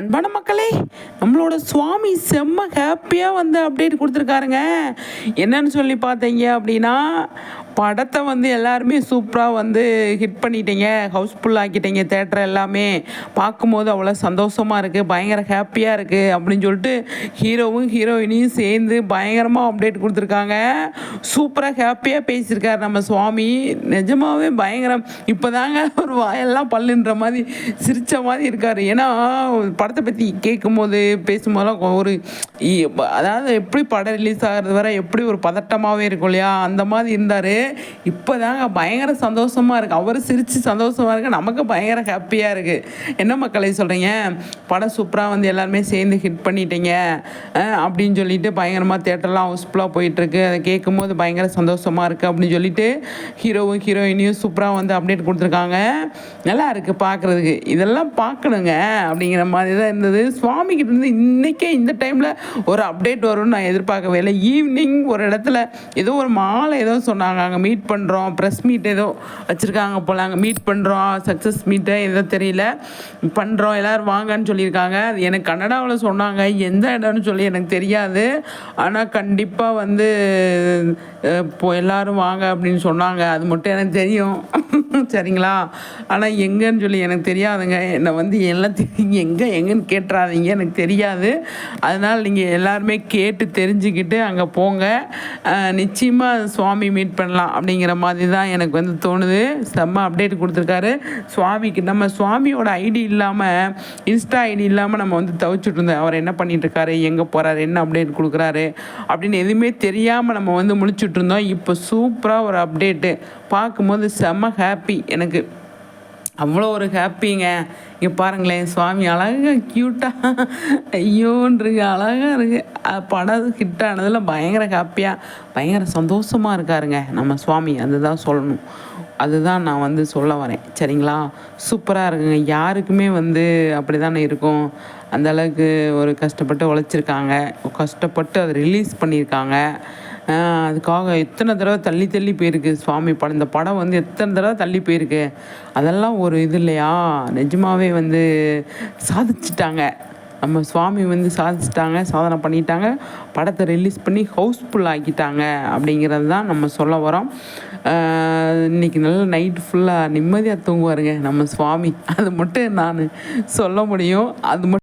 அன்பான மக்களே நம்மளோட சுவாமி செம்ம ஹாப்பியாக வந்து அப்டேட் கொடுத்துருக்காருங்க. என்னன்னு சொல்லி பார்த்தீங்க அப்படின்னா படத்தை வந்து எல்லாருமே சூப்பராக வந்து ஹிட் பண்ணிட்டீங்க ஹவுஸ்ஃபுல் ஆக்கிட்டீங்க தேட்டர் எல்லாமே பார்க்கும்போது அவ்வளோ சந்தோஷமாக இருக்குது பயங்கர ஹாப்பியாக இருக்குது அப்படின்னு சொல்லிட்டு ஹீரோவும் ஹீரோயினையும் சேர்ந்து பயங்கரமாக அப்டேட் கொடுத்துருக்காங்க. சூப்பராக ஹாப்பியாக பேசியிருக்காரு நம்ம சுவாமி. நிஜமாகவே பயங்கரம். இப்போ தாங்க ஒரு வாயெல்லாம் பல்லுன்ற மாதிரி சிரித்த மாதிரி இருக்கார். ஏன்னா படத்தை பற்றி கேட்கும்போது பேசும்போதெல்லாம் ஒரு இ- அதாவது எப்படி படம் ரிலீஸ் ஆகிறது வரை எப்படி ஒரு பதட்டமாகவே இருக்கும் இல்லையா? அந்த மாதிரி இருந்தார். இப்போ தாங்க பயங்கர சந்தோஷமாக இருக்குது அவர் சிரித்து சந்தோஷமாக இருக்குது நமக்கு பயங்கர ஹாப்பியாக இருக்குது என்ன மக்களை சொல்கிறீங்க படம் சூப்பராக வந்து எல்லாருமே சேர்ந்து ஹிட் பண்ணிட்டீங்க. அப்படின்னு சொல்லிட்டு பயங்கரமாக தேட்டர்லாம் ஹவுஸ்ஃபுல்லாக போயிட்டுருக்கு. அதை கேட்கும்போது பயங்கர சந்தோஷமாக இருக்குது அப்படின்னு சொல்லிட்டு ஹீரோவும் ஹீரோயினியும் சூப்பராக வந்து அப்டேட் கொடுத்துருக்காங்க. நல்லா இருக்குது பார்க்குறதுக்கு இதெல்லாம் பார்க்கணுங்க அப்படிங்கிற மாதிரி தான் இருந்தது. சுவாமிக்கிட்ட இருந்து இன்றைக்கே இந்த டைமில் ஒரு அப்டேட் வரும்னு நான் எதிர்பார்க்கவே இல்லை. ஈவினிங் ஒரு இடத்துல ஏதோ ஒரு மாலை ஏதோ சொன்னாங்க. அங்கே மீட் பண்ணுறோம் ப்ரெஸ் மீட் ஏதோ வச்சுருக்காங்க போல். அங்கே மீட் பண்ணுறோம் சக்ஸஸ் மீட்டு ஏதோ தெரியல. பண்ணுறோம் எல்லோரும் வாங்கன்னு சொல்லி சொல்லியிருக்காங்க அது எனக்கு கன்னடாவில் சொன்னாங்க. எந்த இடம்னு சொல்லி எனக்கு தெரியாது. ஆனால் கண்டிப்பாக வந்து இப்போ எல்லாரும் வாங்க அப்படின்னு சொன்னாங்க. அது மட்டும் எனக்கு தெரியும். சரிங்களா? ஆனால் எங்கேன்னு சொல்லி எனக்கு தெரியாதுங்க. என்னை வந்து எல்லாம் தெரியும் எங்கே எங்கேன்னு கேட்டுறாதீங்க. எனக்கு தெரியாது. அதனால் நீங்கள் எல்லாருமே கேட்டு தெரிஞ்சுக்கிட்டு அங்கே போங்க. நிச்சயமாக சுவாமி மீட் பண்ணலாம் அப்படிங்கிற மாதிரி தான் எனக்கு வந்து தோணுது. செம்ம அப்டேட் கொடுத்துருக்காரு. சுவாமிக்கு நம்ம சுவாமியோட ஐடி இல்லாமல் இன்ஸ்டா ஐடி இல்லாமல் நம்ம வந்து தவிச்சிட்டு இருந்தோம். அவர் என்ன பண்ணிட்டு இருக்காரு? எங்கே போகிறாரு என்ன அப்டேட் கொடுக்குறாரு? அப்படின்னு எதுவுமே தெரியாமல் நம்ம வந்து முழிச்சிட்டு இருந்தோம். இப்போ சூப்பராக ஒரு அப்டேட்டு. பார்க்கும்போது செம்ம ஹாப்பி எனக்கு அவ்வளோ ஒரு ஹாப்பிங்க இங்கே பாருங்களேன் சுவாமி அழகாக க்யூட்டாக ஐயோன்றிருக்கு அழகாக இருக்குது படம் ஹிட் ஆனதில் பயங்கர ஹாப்பியாக பயங்கர சந்தோஷமாக இருக்காருங்க. நம்ம சுவாமி அதுதான் சொல்லணும். அதுதான் நான் வந்து சொல்ல வரேன். சரிங்களா? சூப்பராக இருக்குங்க. யாருக்குமே வந்து அப்படி தானே இருக்கும். அந்த அளவுக்கு ஒரு கஷ்டப்பட்டு உழைச்சிருக்காங்க. கஷ்டப்பட்டு அதை ரிலீஸ் பண்ணியிருக்காங்க. அதுக்காக எத்தனை தடவை தள்ளி தள்ளி போயிருக்கு சுவாமி படம். இந்த படம் வந்து எத்தனை தடவை தள்ளி போயிருக்கு. அதெல்லாம் ஒரு இது இல்லையா? நிஜமாவே வந்து சாதிச்சிட்டாங்க. நம்ம சுவாமி வந்து சாதிச்சிட்டாங்க சாதனை பண்ணிட்டாங்க படத்தை ரிலீஸ் பண்ணி ஹவுஸ்ஃபுல் ஆக்கிட்டாங்க அப்படிங்கிறது தான் நம்ம சொல்ல வரோம். இன்றைக்கி இன்னைக்கு நல்ல நைட் ஃபுல்லாக நிம்மதியாக தூங்குவாருங்க நம்ம சுவாமி. அது மட்டும் நான் சொல்ல முடியும். அது மட்டும்